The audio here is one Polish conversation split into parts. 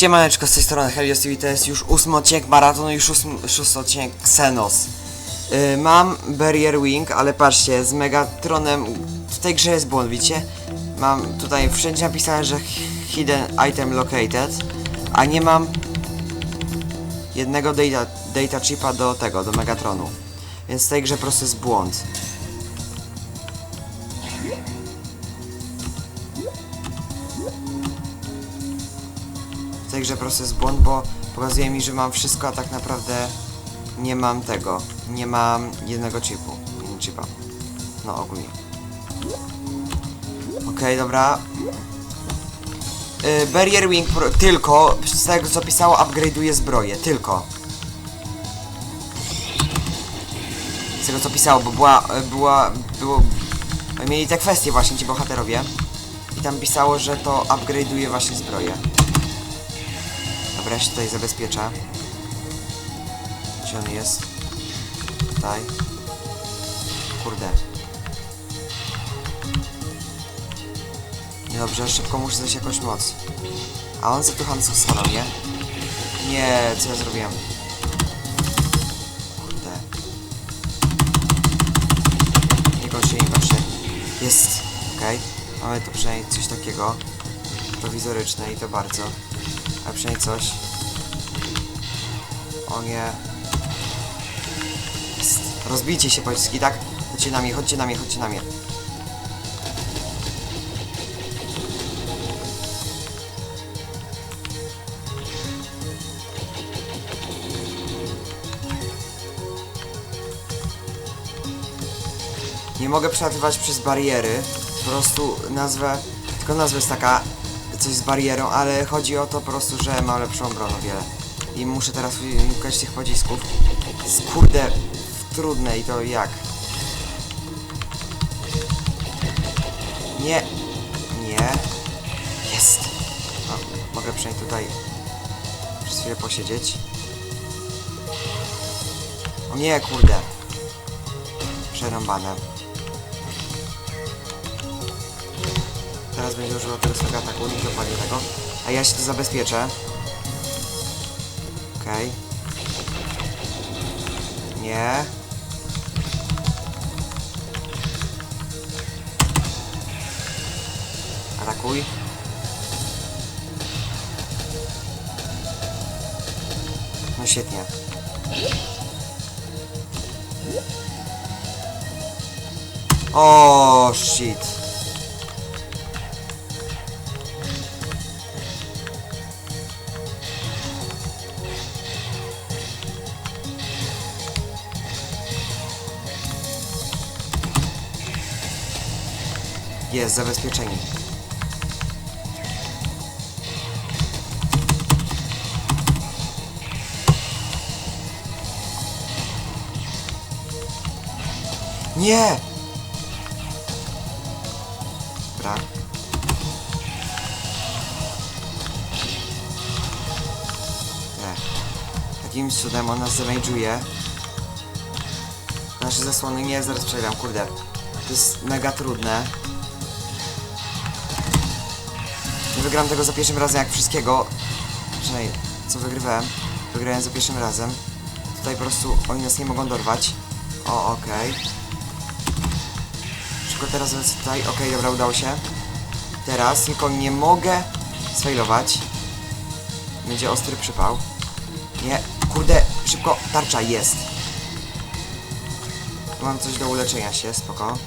Siemaneczko, z tej strony Helios TV, to jest już ósmy odcinek maratonu, już ósmy, szósty odcinek Xenos. Yy, mam Barrier Wing, ale patrzcie, z Megatronem, w tej grze jest błąd, widzicie? Mam tutaj wszędzie napisane, że Hidden Item Located, a nie mam jednego data, data chipa do tego, do Megatronu. Więc w tej grze po prostu jest błąd. Tej grze jest błąd, bo pokazuje mi, że mam wszystko, a tak naprawdę nie mam tego. Nie mam jednego chipu. Chipa. No ogólnie. Okej, dobra. Yy, Barrier Wing tylko, z tego co pisało, upgrade'uje zbroję. Tylko. Z tego co pisało, bo była, e, była, było... Mieli te kwestie właśnie ci bohaterowie. I tam pisało, że to upgrade'uje właśnie zbroję. Dobra, ja się tutaj zabezpieczę. Gdzie on jest? Tutaj. Kurde. Niedobrze, szybko muszę znaleźć jakąś moc. A on za tu Hansu schaną, nie? Nie, co ja zrobiłem? Kurde. Nie goście, nie goście. Jest! Okej. Mamy tu przynajmniej coś takiego. Prowizoryczne i to bardzo. A przynajmniej coś. O nie. Jest. Rozbijcie się pociski, tak? Chodźcie na mnie, chodźcie na mnie, chodźcie na mnie. Nie mogę przelatywać przez bariery. Po prostu nazwę, tylko nazwa jest taka, coś z barierą, ale chodzi o to po prostu, że mam lepszą obronę o wiele. I muszę teraz unikać tych pocisków. Kurde trudne i to jak? Nie. Nie. Jest. Mogę przynajmniej tutaj przez chwilę posiedzieć. O nie, kurde. Przerąbane. Teraz będzie używał tego swego ataku, nie dopadnie tego. A ja się tu zabezpieczę. Okej. Nie. Atakuj. No świetnie. O shit. Jest, zabezpieczenie. Nie! Dobra. Nie. Takim cudem on nas zamage'uje. Nasze zasłony nie, zaraz przegram, kurde. To jest mega trudne. Nie wygram tego za pierwszym razem jak wszystkiego. Przynajmniej co wygrywałem. Wygrałem za pierwszym razem. Tutaj po prostu oni nas nie mogą dorwać. O, okej. Szybko teraz lecę tutaj. Okej, dobra, udało się. Teraz tylko nie mogę sfailować. Będzie ostry przypał. Nie, kurde, szybko, tarcza jest. Mam coś do uleczenia się, spoko.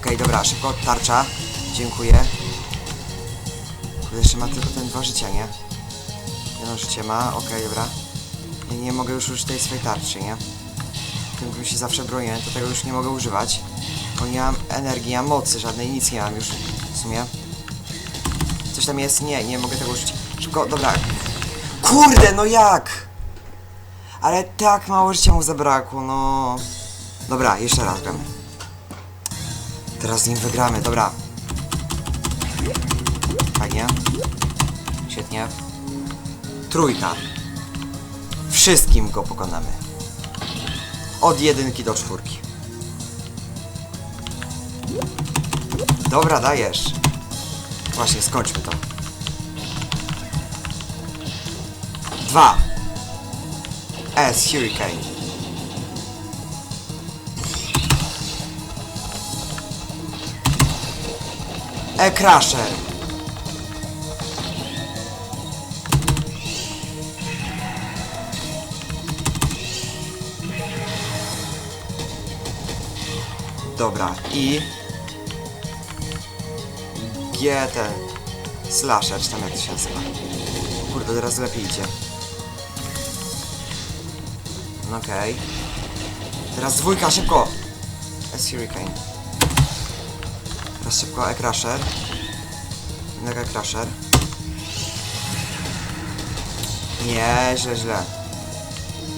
Okej, dobra, szybko, tarcza. Dziękuję. Kurde, jeszcze ma tylko ten dwa życia, nie? Jedno życie ma, okej, dobra. Ja nie mogę już użyć tej swojej tarczy, nie? Tym, którym się zawsze bronię, to tego już nie mogę używać. Bo nie mam energii, nie mam mocy żadnej, nic nie mam już w sumie. Coś tam jest? Nie, nie mogę tego użyć. Szybko, dobra. Kurde, no jak? Ale tak mało życia mu zabrakło, no. Dobra, jeszcze raz gramy. Teraz z nim wygramy, dobra. Fajnie. Świetnie. Trójka. Wszystkim go pokonamy. Od jedynki do czwórki. Dobra, dajesz. Właśnie, skończmy to. Dwa. S Hurricane. E Crusher. Dobra, i GT Slasher, czy tam jak to się nazywa. Kurde, teraz lepiej idzie. No Okej. Teraz dwójka, szybko! S Hurricane. Teraz szybko E-Crusher. Mega Crusher. Nie, źle, źle.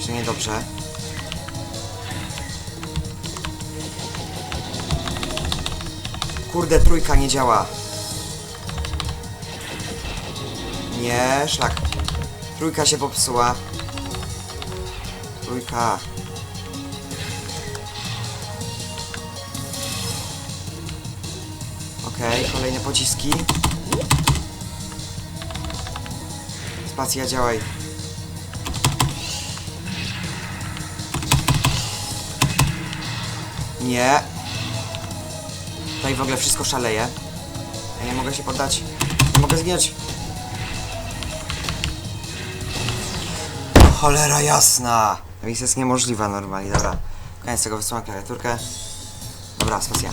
Źle niedobrze. Kurde, trójka nie działa. Nie, szlak. Trójka się popsuła. Trójka. Okej, kolejne pociski. Spacja, działaj. Nie. Tutaj w ogóle wszystko szaleje. Ja nie mogę się poddać. Nie mogę zginąć. Cholera jasna! Misja jest niemożliwa normalnie, dobra. Koniec tego wysyłam klawiaturkę. Dobra, spacja.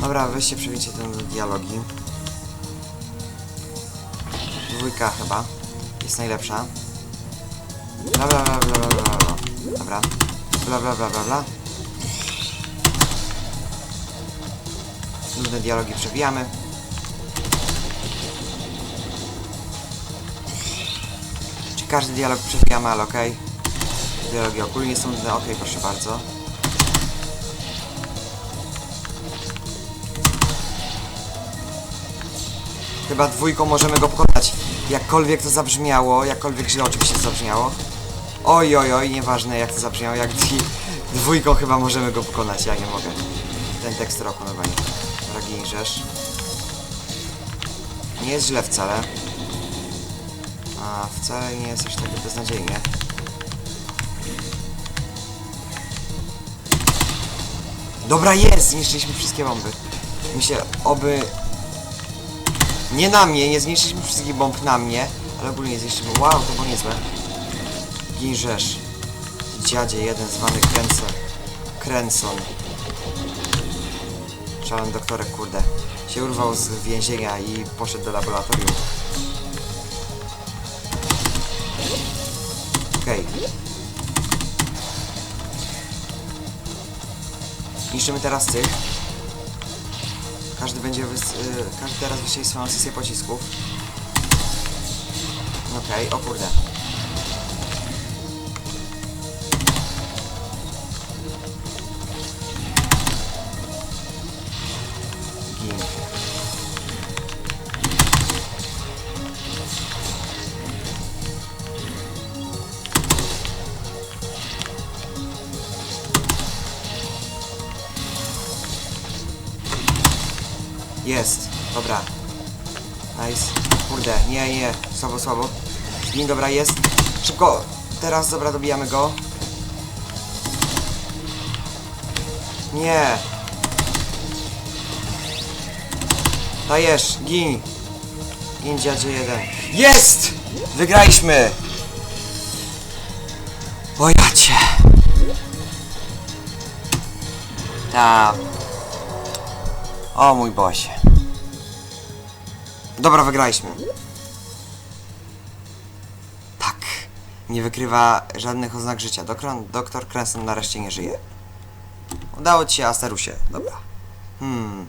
Dobra, weźcie przewincie ten dialogi. Dwójka chyba. Jest najlepsza. Bla bla bla bla bla bla bla. Dobra. Bla bla bla bla bla. Nudne dialogi przewijamy. Czy każdy dialog przewijamy, ale okej. Dialogi ogólnie są nudne, okej, proszę bardzo. Chyba dwójką możemy go pokonać. Jakkolwiek to zabrzmiało, jakkolwiek źle oczywiście to zabrzmiało. Oj, oj, oj, nieważne jak to zabrzmiało, jak dwi- dwójką chyba możemy go pokonać, ja nie mogę. Ten tekst roku normalnie. Dragi Rzesz. Nie jest źle wcale. A wcale nie jest aż tak beznadziejnie. Dobra, jest! Zniszczyliśmy wszystkie bomby. Myślę, oby nie na mnie, nie zniszczyliśmy wszystkich bomb na mnie, ale ogólnie zniszczymy. Wow, to było niezłe. Ginżesz. Dziadzie jeden zwany Kręcon. Kręcon. Szalony doktorek, kurde. Się urwał z więzienia i poszedł do laboratorium. Okej. Niszczymy teraz tych. Każdy będzie wys... y, każdy teraz wystrzeli swoją sesję pocisków. Okej, o kurde. Słabo, słabo. Gin, dobra, jest. Szybko, teraz, dobra, dobijamy go. Nie. Dajesz, gin. Gin, dziadzie jeden. Jest! Wygraliśmy! O jacie. Ta. O mój bosie. Dobra, wygraliśmy. Nie wykrywa żadnych oznak życia. Doktor, doktor Cranston nareszcie nie żyje. Udało ci się, Asterusie. Dobra. Hmm.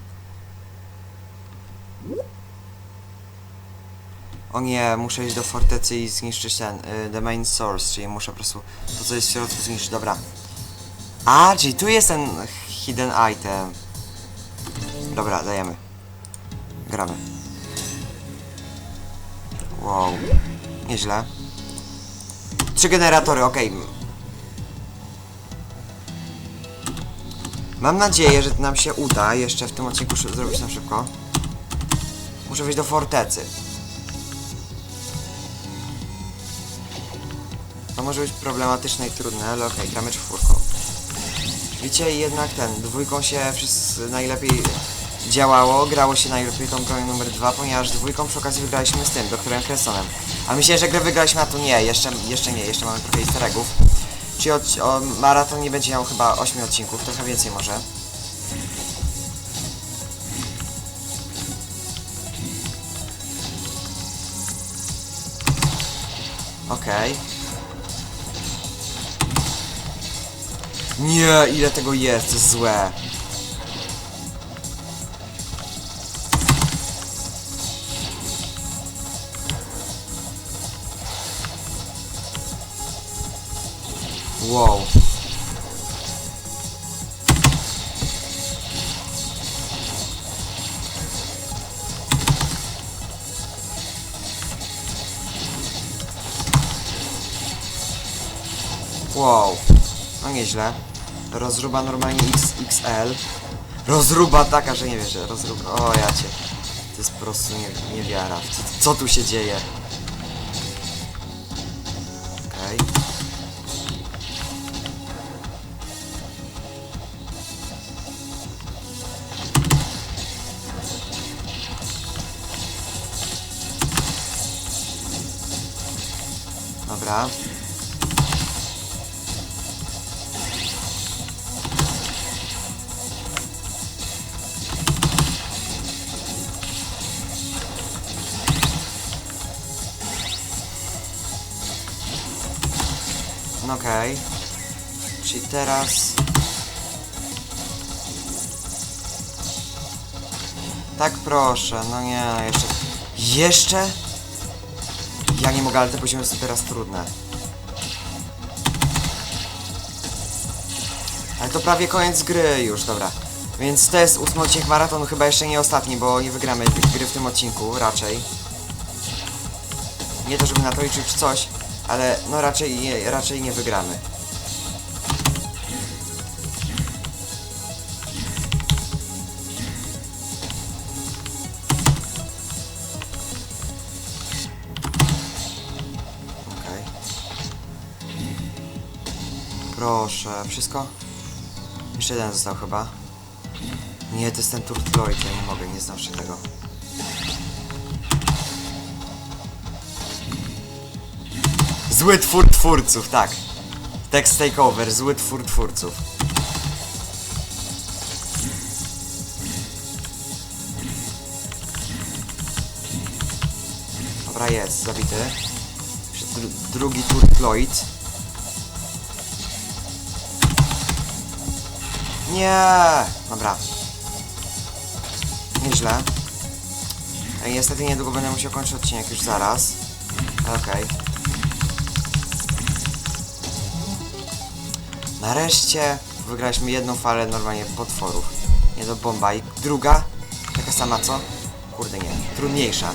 O nie, muszę iść do fortecy i zniszczyć ten, y, the main source, czyli muszę po prostu to, co jest w środku zniszczyć. Dobra. A, czyli tu jest ten hidden item. Dobra, dajemy. Gramy. Wow. Nieźle. Trzy generatory, okej. Mam nadzieję, że nam się uda jeszcze w tym odcinku zrobić na szybko. Muszę wejść do fortecy. To może być problematyczne i trudne, ale okej, gramy czwórką. Widzicie, jednak ten, dwójką się wszyscy najlepiej działało, grało się najlepiej tą bronią numer dwa, ponieważ dwójką przy okazji wygraliśmy z tym, doktorem Cressonem. A myślę, że grę wygraliśmy, a tu nie, jeszcze, jeszcze nie, jeszcze mamy trochę easter eggów. Czyli od, o, maraton nie będzie miał chyba 8 odcinków, trochę więcej może. Okej. Nie, ile tego jest, to jest złe. Wow. Wow. No nieźle. Rozruba normalnie XXL. Rozruba taka, że nie wierzę. Rozruba. O ja cię. To jest po prostu nie, niewiara. Co, co tu się dzieje? Dobra. No Okej. Czyli teraz... Tak proszę, no nie, jeszcze... Jeszcze? Ja nie mogę, ale te poziomy są teraz trudne. Ale to prawie koniec gry już, dobra. Więc to jest ósmy odcinek maratonu, chyba jeszcze nie ostatni, bo nie wygramy gry w tym odcinku, raczej. Nie to, żeby na to liczyć czy coś, ale no raczej nie, raczej nie wygramy. Proszę, wszystko? Jeszcze jeden został chyba. Nie, to jest ten Turtle Lloyd, ja nie mogę, nie znam się tego. Zły twór twórców, tak. Text takeover, zły twór twórców. Dobra, jest, zabity. Dru drugi Turtloid. Nie! Dobra. Nieźle. Niestety niedługo będę musiał kończyć odcinek już zaraz. Okej. Nareszcie wygraliśmy jedną falę normalnie potworów. Nie do bomba. I druga? Taka sama co? Kurde nie. Trudniejsza.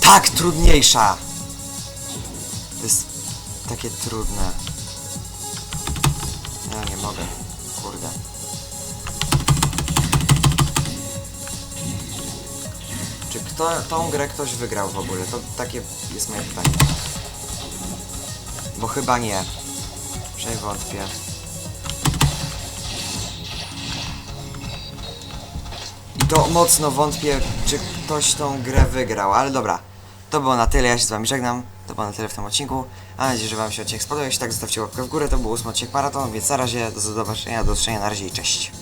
Tak, trudniejsza! To jest takie trudne. Mogę. Kurde. Czy kto, tą grę ktoś wygrał w ogóle? To takie jest moje pytanie. Bo chyba nie. Przynajmniej wątpię. I to mocno wątpię, czy ktoś tą grę wygrał, ale dobra. To było na tyle, ja się z wami żegnam. To było na tyle w tym odcinku. Mam nadzieję, że wam się odcinek spodobał. Jeśli tak, zostawcie łapkę w górę. To był ósmy odcinek maraton, więc na razie do zobaczenia, do usłyszenia, na razie i cześć.